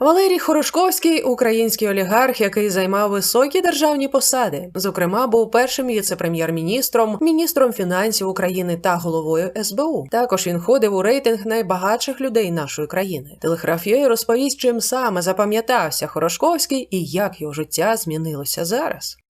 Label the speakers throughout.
Speaker 1: Валерій Хорошковський український олігарх, який займав високі державні посади. Зокрема, був першим віце-прем'єр-міністром, міністром фінансів України та головою СБУ. Також він ходив у рейтинг найбагатших людей нашої країни. Телеграф розповість, чим саме запам'ятався Хорошковський і як його життя змінилося зараз.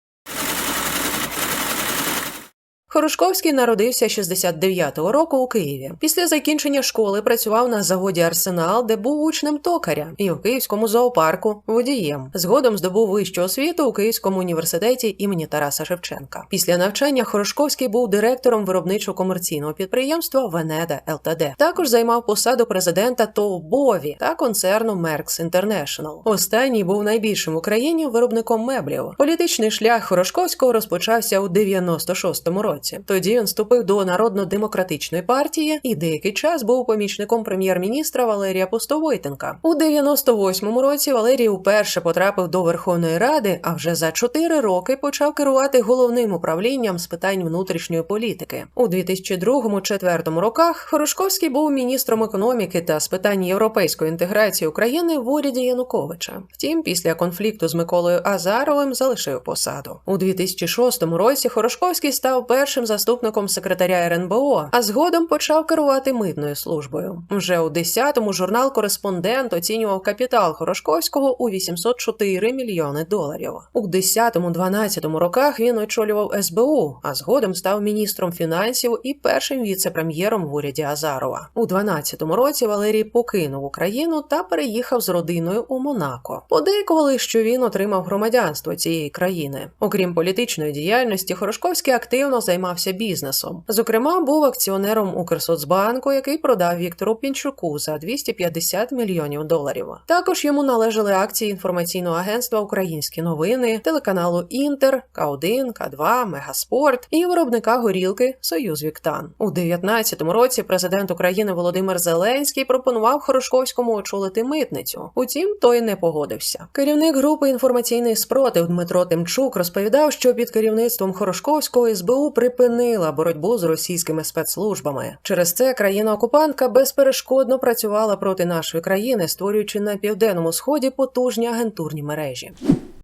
Speaker 1: Хорошковський народився 69-го року у Києві. Після закінчення школи працював на заводі Арсенал, де був учнем токаря, і в Київському зоопарку водієм. Згодом здобув вищу освіту у Київському університеті імені Тараса Шевченка. Після навчання Хорошковський був директором виробничо-комерційного підприємства Венеда ЛТД. Також займав посаду президента ТОВ Бові та концерну Меркс Інтернешнл. Останній був найбільшим в Україні виробником меблів. Політичний шлях Хорошковського розпочався у 96-му році. Тоді він вступив до Народно-демократичної партії і деякий час був помічником прем'єр-міністра Валерія Пустовойтенка. У 98-му році Валерій уперше потрапив до Верховної Ради, а вже за 4 роки почав керувати головним управлінням з питань внутрішньої політики. У 2002-2004 роках Хорошковський був міністром економіки та з питань європейської інтеграції України в уряді Януковича. Втім, після конфлікту з Миколою Азаровим залишив посаду. У 2006 році Хорошковський став першим заступником секретаря РНБО, а згодом почав керувати митною службою. Вже у 10-му журнал Кореспондент оцінював капітал Хорошковського у 804 мільйони доларів. У 10-12 роках він очолював СБУ, а згодом став міністром фінансів і першим віце-прем'єром в уряді Азарова. У 12-му році Валерій покинув Україну та переїхав з родиною у Монако. Подейкували, що він отримав громадянство цієї країни. Окрім політичної діяльності, Хорошковський активно займався бізнесом. Зокрема, був акціонером Укрсоцбанку, який продав Віктору Пінчуку за 250 мільйонів доларів. Також йому належали акції інформаційного агентства Українські новини, телеканалу Інтер, К1, К2, Мегаспорт і виробника горілки Союз Віктан. У 19-му році президент України Володимир Зеленський пропонував Хорошковському очолити митницю. Утім, той не погодився. Керівник групи інформаційний спротив Дмитро Тимчук розповідав, що під керівництвом Хорошковського СБУ припинила боротьбу з російськими спецслужбами. Через це країна-окупантка безперешкодно працювала проти нашої країни, створюючи на південному сході потужні агентурні мережі.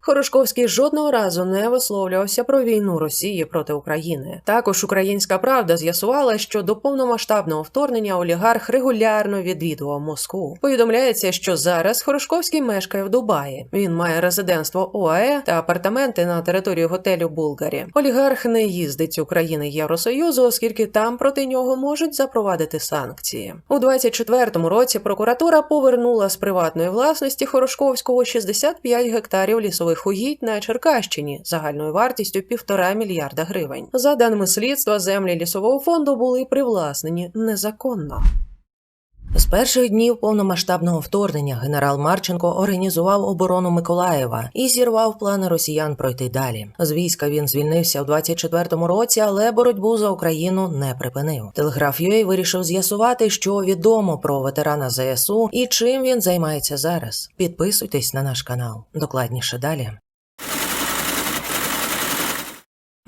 Speaker 1: Хорошковський жодного разу не висловлювався про війну Росії проти України. Також Українська Правда з'ясувала, що до повномасштабного вторгнення олігарх регулярно відвідував Москву. Повідомляється, що зараз Хорошковський мешкає в Дубаї. Він має резидентство ОАЕ та апартаменти на території готелю Булгарі. Олігарх не їздить з України Євросоюзу, оскільки там проти нього можуть запровадити санкції. У 24-му році прокуратура повернула з приватної власності Хорошковського 65 гектарів лісових угідь на Черкащині загальною вартістю півтора мільярда гривень. За даними слідства, землі лісового фонду були привласнені незаконно. З перших днів повномасштабного вторгнення генерал Марченко організував оборону Миколаєва і зірвав плани росіян пройти далі. З війська він звільнився в 24-му році, але боротьбу за Україну не припинив. Телеграф UA вирішив з'ясувати, що відомо про ветерана ЗСУ і чим він займається зараз. Підписуйтесь на наш канал. Докладніше далі.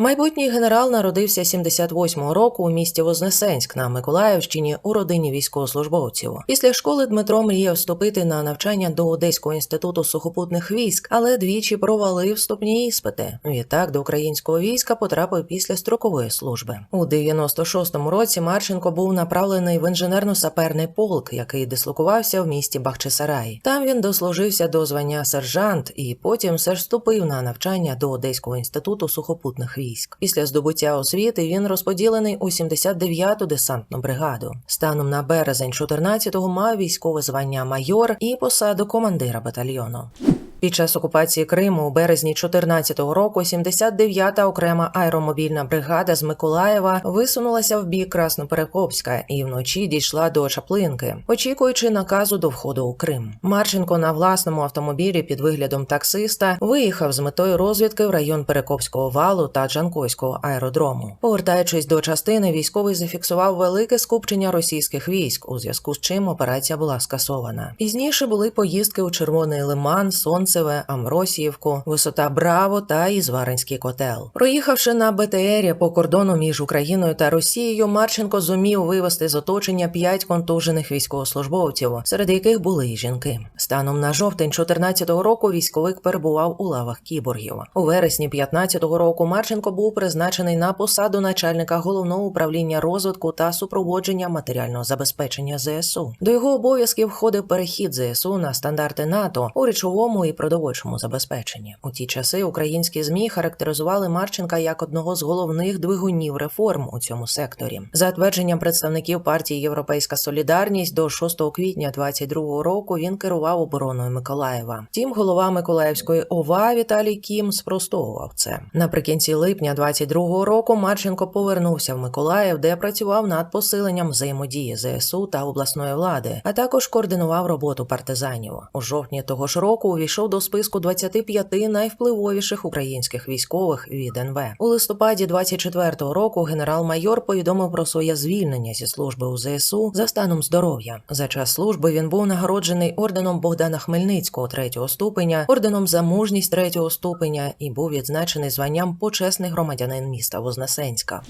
Speaker 1: Майбутній генерал народився 78-го року у місті Вознесенськ на Миколаївщині у родині військовослужбовців. Після школи Дмитро мріяв вступити на навчання до Одеського інституту сухопутних військ, але двічі провалив вступні іспити. Відтак до українського війська потрапив після строкової служби. У 96-му році Марченко був направлений в інженерно-саперний полк, який дислокувався в місті Бахчисарай. Там він дослужився до звання сержант і потім все ж вступив на навчання до Одеського інституту сухопутних військ. Після здобуття освіти він розподілений у 79-ту десантну бригаду. Станом на березень 14-го мав військове звання майор і посаду командира батальйону. Під час окупації Криму у березні 14-го року 79-та окрема аеромобільна бригада з Миколаєва висунулася в бік Красноперекопська і вночі дійшла до Чаплинки, очікуючи наказу до входу у Крим. Марченко на власному автомобілі під виглядом таксиста виїхав з метою розвідки в район Перекопського валу та Джанкойського аеродрому. Повертаючись до частини, військовий зафіксував велике скупчення російських військ, у зв'язку з чим операція була скасована. Пізніше були поїздки у Червоний Лиман, Сонце. Кунцеве, Амросіївку, висота Браво та Ізваринський котел. Проїхавши на БТРі по кордону між Україною та Росією, Марченко зумів вивести з оточення п'ять контужених військовослужбовців, серед яких були й жінки. Станом на жовтень 14-го року військовик перебував у лавах кіборгів. У вересні 15-го року Марченко був призначений на посаду начальника головного управління розвитку та супроводження матеріального забезпечення ЗСУ. До його обов'язків входив перехід ЗСУ на стандарти НАТО у речовому і продовольчому забезпеченні. У ті часи українські змі характеризували Марченка як одного з головних двигунів реформ у цьому секторі. За твердженням представників партії Європейська Солідарність до 6 квітня 22 року він керував обороною Миколаєва. Втім, голова Миколаївської ОВА Віталій Кім спростовував це. Наприкінці липня 22 року Марченко повернувся в Миколаїв, де працював над посиленням взаємодії ЗСУ та обласної влади, а також координував роботу партизанів. У жовтні того ж року увійшов до списку 25 найвпливовіших українських військових від НВ. У листопаді 24-го року генерал-майор повідомив про своє звільнення зі служби у ЗСУ за станом здоров'я. За час служби він був нагороджений орденом Богдана Хмельницького третього ступеня, орденом за мужність третього ступеня і був відзначений званням почесний громадянин міста Вознесенська.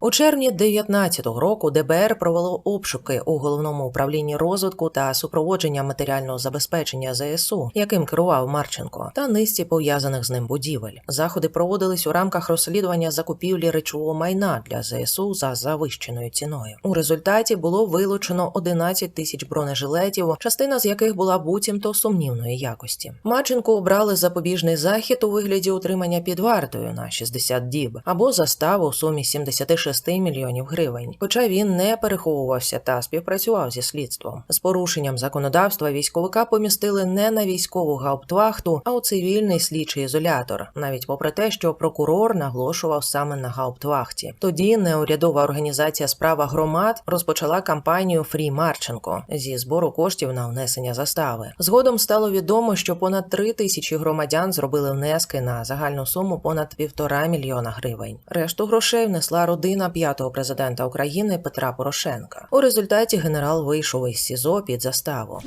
Speaker 1: У червні 19-го року ДБР провело обшуки у головному управлінні розвитку та супроводження матеріального забезпечення ЗСУ, яким керував Марченко, та низці пов'язаних з ним будівель. Заходи проводились у рамках розслідування закупівлі речового майна для ЗСУ за завищеною ціною. У результаті було вилучено 11 тисяч бронежилетів, частина з яких була буцімто сумнівної якості. Марченко обрали запобіжний захід у вигляді утримання під вартою на 60 діб або заставу у сумі 76 мільйонів гривень. Хоча він не переховувався та співпрацював зі слідством. З порушенням законодавства військовика помістили не на військову гауптвахту, а у цивільний слідчий ізолятор, навіть попри те, що прокурор наголошував саме на гауптвахті. Тоді неурядова організація Справа громад розпочала кампанію Фрі Марченко зі збору коштів на внесення застави. Згодом стало відомо, що понад три тисячі громадян зробили внески на загальну суму понад півтора мільйона гривень. Решту грошей внесла родина п'ятого президента України Петра Порошенка. У результаті генерал вийшов із СІЗО під заставу.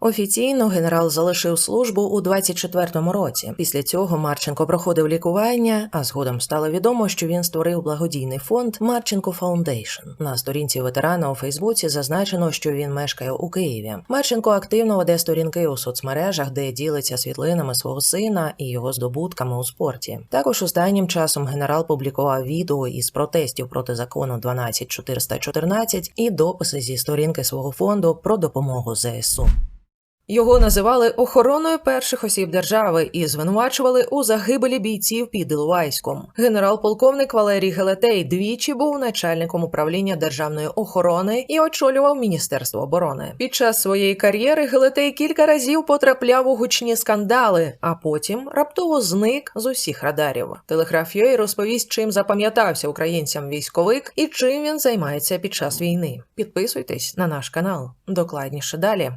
Speaker 1: Офіційно генерал залишив службу у 24-му році. Після цього Марченко проходив лікування, а згодом стало відомо, що він створив благодійний фонд Марченко Фаундейшн. На сторінці ветерана у Фейсбуці зазначено, що він мешкає у Києві. Марченко активно веде сторінки у соцмережах, де ділиться світлинами свого сина і його здобутками у спорті. Також останнім часом генерал публікував відео із протестів проти закону 12414 і дописи зі сторінки свого фонду про допомогу ЗСУ. Його називали охороною перших осіб держави і звинувачували у загибелі бійців під Іловайськом. Генерал-полковник Валерій Гелетей двічі був начальником управління державної охорони і очолював Міністерство оборони. Під час своєї кар'єри Гелетей кілька разів потрапляв у гучні скандали, а потім раптово зник з усіх радарів. Телеграф розповість, чим запам'ятався українцям військовик і чим він займається під час війни. Підписуйтесь на наш канал. Докладніше далі.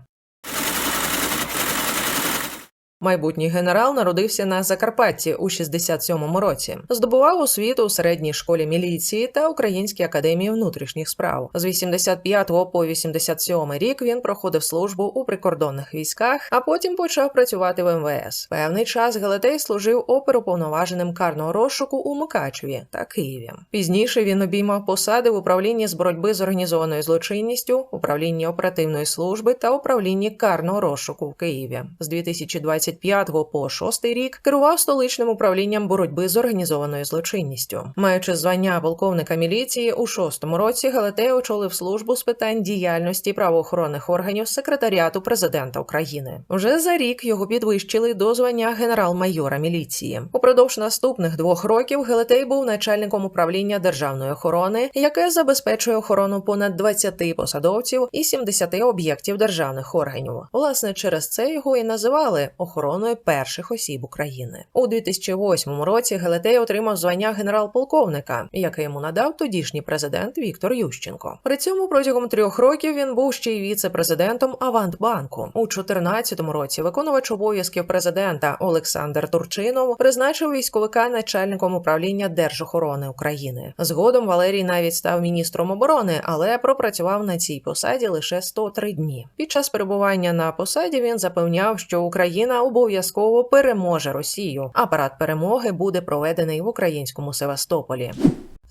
Speaker 1: Майбутній генерал народився на Закарпатті у 67-му році. Здобував освіту у середній школі міліції та Українській академії внутрішніх справ. З 85 по 87 рік він проходив службу у прикордонних військах, а потім почав працювати в МВС. Певний час Гелетей служив оперуповноваженим карного розшуку у Мукачеві та Києві. Пізніше він обіймав посади в управлінні з боротьби з організованою злочинністю, управлінні оперативної служби та управлінні карного розшуку в Києві. З 2020 25 по 6 рік керував столичним управлінням боротьби з організованою злочинністю. Маючи звання полковника міліції, у шостому році Галатей очолив службу з питань діяльності правоохоронних органів секретаріату президента України. Уже за рік його підвищили до звання генерал-майора міліції. Упродовж наступних двох років Гелетей був начальником управління державної охорони, яке забезпечує охорону понад 20 посадовців і 70 об'єктів державних органів. Власне, через це його і називали охороною перших осіб України. У 2008 році Гелетей отримав звання генерал-полковника, яке йому надав тодішній президент Віктор Ющенко. При цьому протягом трьох років він був ще й віце-президентом Авантбанку. У 2014 році виконувач обов'язків президента Олександр Турчинов призначив військовика начальником управління Держохорони України. Згодом Валерій навіть став міністром оборони, але пропрацював на цій посаді лише 103 дні. Під час перебування на посаді він запевняв, що Україна обов'язково переможе Росію. Апарат перемоги буде проведений в українському Севастополі.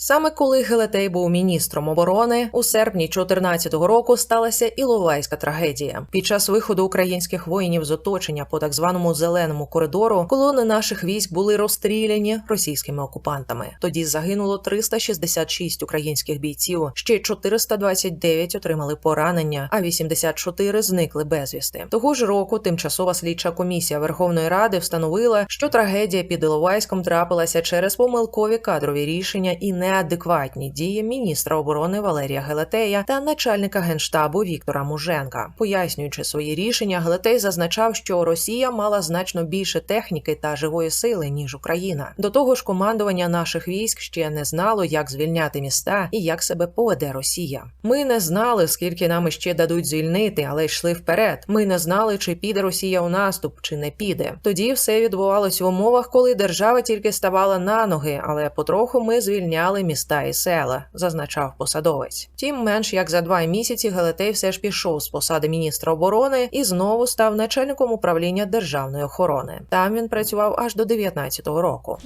Speaker 1: Саме коли Гелетей був міністром оборони, у серпні 2014 року сталася Іловайська трагедія. Під час виходу українських воїнів з оточення по так званому зеленому коридору колони наших військ були розстріляні російськими окупантами. Тоді загинуло 366 українських бійців, ще 429 отримали поранення, а 84 зникли безвісти. Того ж року тимчасова слідча комісія Верховної Ради встановила, що трагедія під Іловайськом трапилася через помилкові кадрові рішення і не неадекватні дії міністра оборони Валерія Гелетея та начальника генштабу Віктора Муженка. Пояснюючи свої рішення, Гелетей зазначав, що Росія мала значно більше техніки та живої сили ніж Україна. До того ж, командування наших військ ще не знало, як звільняти міста і як себе поведе Росія. Ми не знали, скільки нам іще дадуть звільнити, але йшли вперед. Ми не знали, чи піде Росія у наступ, чи не піде. Тоді все відбувалось в умовах, коли держава тільки ставала на ноги, але потроху ми звільняли звільняли міста і села, зазначав посадовець. Тим менш як за два місяці Гелетей все ж пішов з посади міністра оборони і знову став начальником управління державної охорони. Там він працював аж до 19-го року.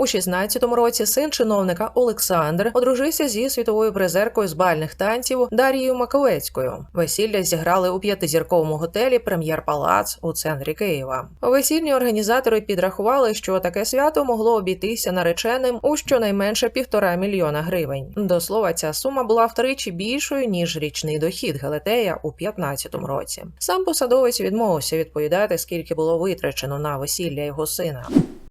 Speaker 1: У 16-му році син чиновника Олександр одружився зі світовою призеркою з бальних танців Дарією Маковецькою. Весілля зіграли у п'ятизірковому готелі Прем'єр Палац у центрі Києва. Весільні організатори підрахували, що таке свято могло обійтися нареченим у щонайменше півтора мільйона гривень. До слова, ця сума була втричі більшою ніж річний дохід Гелетея у 15-му році. Сам посадовець відмовився відповідати, скільки було витрачено на весілля його сина.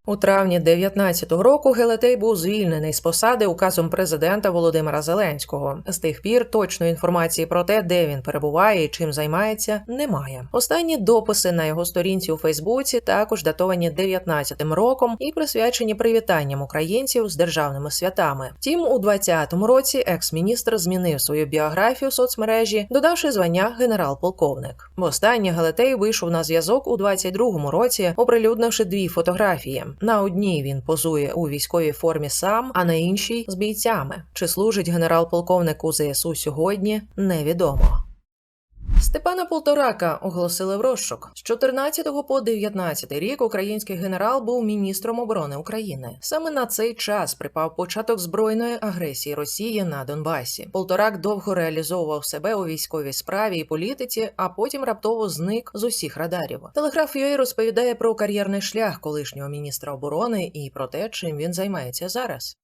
Speaker 1: У травні 19-го року Гелетей був звільнений з посади указом президента Володимира Зеленського. З тих пір точної інформації про те, де він перебуває і чим займається, немає. Останні дописи на його сторінці у Фейсбуці також датовані 19-м роком і присвячені привітанням українців з державними святами. Втім, у 20-му році екс-міністр змінив свою біографію в соцмережі, додавши звання генерал-полковник. Востаннє Гелетей вийшов на зв'язок у 22-му році, оприлюднивши дві фотографії. На одній він позує у військовій формі сам, а на іншій з бійцями. Чи служить генерал-полковник у ЗСУ сьогодні, невідомо. Степана Полторака оголосили в розшук. З 14 по 19 рік український генерал був міністром оборони України. Саме на цей час припав початок збройної агресії Росії на Донбасі. Полторак довго реалізовував себе у військовій справі і політиці, а потім раптово зник з усіх радарів. Телеграф UA розповідає про кар'єрний шлях колишнього міністра оборони і про те, чим він займається зараз.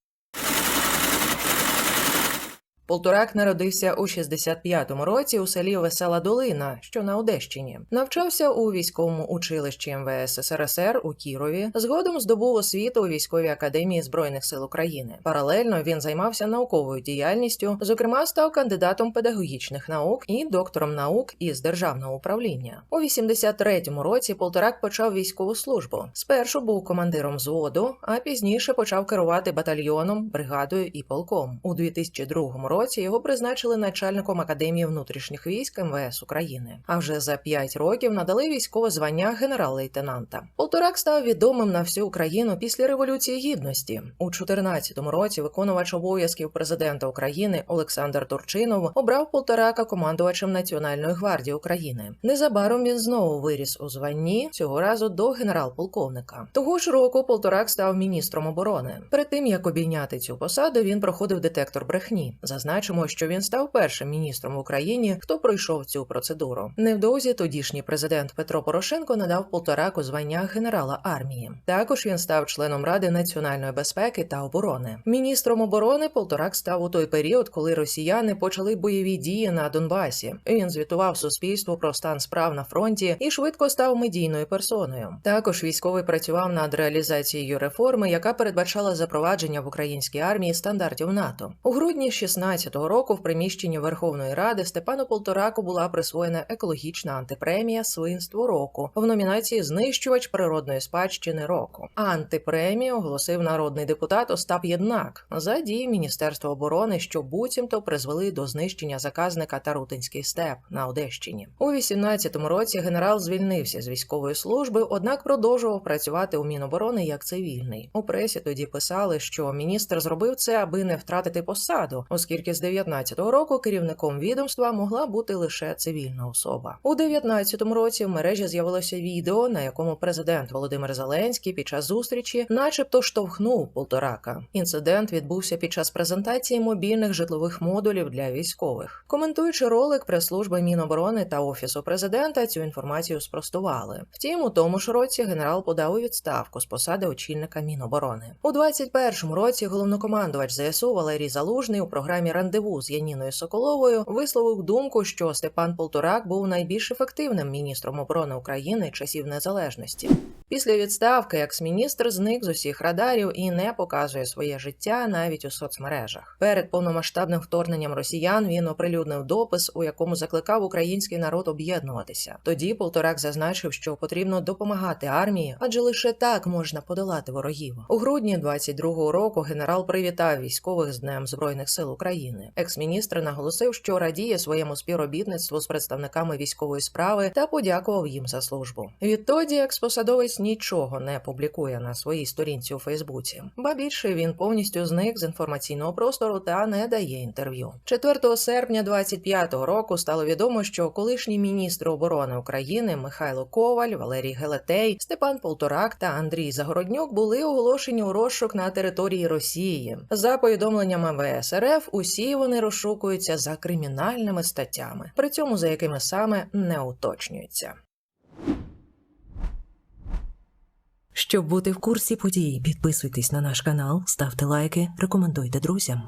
Speaker 1: Полторак народився у 65-му році у селі Весела Долина, що на Одещині. Навчався у військовому училищі МВС СРСР у Кірові. Згодом здобув освіту у військовій академії збройних сил України. Паралельно він займався науковою діяльністю, зокрема, став кандидатом педагогічних наук і доктором наук із державного управління. У 83-му році Полторак почав військову службу. Спершу був командиром взводу, а пізніше почав керувати батальйоном, бригадою і полком. У 2002 році році його призначили начальником академії внутрішніх військ МВС України. А вже за п'ять років надали військове звання генерал-лейтенанта. Полторак став відомим на всю Україну після революції гідності у 2014 році. Виконувач обов'язків президента України Олександр Турчинов обрав Полторака командувачем Національної гвардії України. Незабаром він знову виріс у званні цього разу до генерал-полковника. Того ж року Полторак став міністром оборони. Перед тим як обійняти цю посаду, він проходив детектор брехні. За Зазначимо, що він став першим міністром в Україні, хто пройшов цю процедуру. Невдовзі тодішній президент Петро Порошенко надав полтораку звання генерала армії. Також він став членом Ради національної безпеки та оборони. Міністром оборони Полторак став у той період, коли росіяни почали бойові дії на Донбасі. Він звітував суспільству про стан справ на фронті і швидко став медійною персоною. Також військовий працював над реалізацією реформи, яка передбачала запровадження в українській армії стандартів НАТО у грудні 16 2017 року в приміщенні Верховної Ради Степану Полтораку була присвоєна екологічна антипремія Свинство року в номінації Знищувач природної спадщини року. Антипремію оголосив народний депутат Остап Єднак за дії Міністерства оборони, що буцімто призвели до знищення заказника Тарутинський степ на Одещині. У 18-му році генерал звільнився з військової служби, однак продовжував працювати у Міноборони як цивільний. У пресі тоді писали, що міністр зробив це, аби не втратити посаду, оскільки оскільки з 19-го року керівником відомства могла бути лише цивільна особа. У 19-му році в мережі з'явилося відео, на якому президент Володимир Зеленський під час зустрічі, начебто, штовхнув полторака. Інцидент відбувся під час презентації мобільних житлових модулів для військових. Коментуючи ролик, прес-служби Міноборони та офісу президента цю інформацію спростували. Втім, у тому ж році генерал подав у відставку з посади очільника Міноборони. У 21-му році головнокомандувач ЗСУ Валерій Залужний у програмі Рандеву з Яніною Соколовою висловив думку, що Степан Полторак був найбільш ефективним міністром оборони України часів незалежності. Після відставки екс-міністр зник з усіх радарів і не показує своє життя навіть у соцмережах. Перед повномасштабним вторгненням росіян він оприлюднив допис, у якому закликав український народ об'єднуватися. Тоді Полторак зазначив, що потрібно допомагати армії, адже лише так можна подолати ворогів. У грудні 22-го року генерал привітав військових з Днем Збройних сил України. Екс-міністр наголосив, що радіє своєму співробітництву з представниками військової справи та подякував їм за службу. Відтоді експосадовець нічого не публікує на своїй сторінці у Фейсбуці. Ба більше він повністю зник з інформаційного простору та не дає інтерв'ю. 4 серпня 25-го року стало відомо, що колишні міністри оборони України Михайло Коваль, Валерій Гелетей, Степан Полторак та Андрій Загороднюк були оголошені у розшук на території Росії. За повідомленнями МВС РФ, усі вони розшукуються за кримінальними статтями, при цьому за якими саме не уточнюється. Щоб бути в курсі подій, підписуйтесь на наш канал, ставте лайки, рекомендуйте друзям.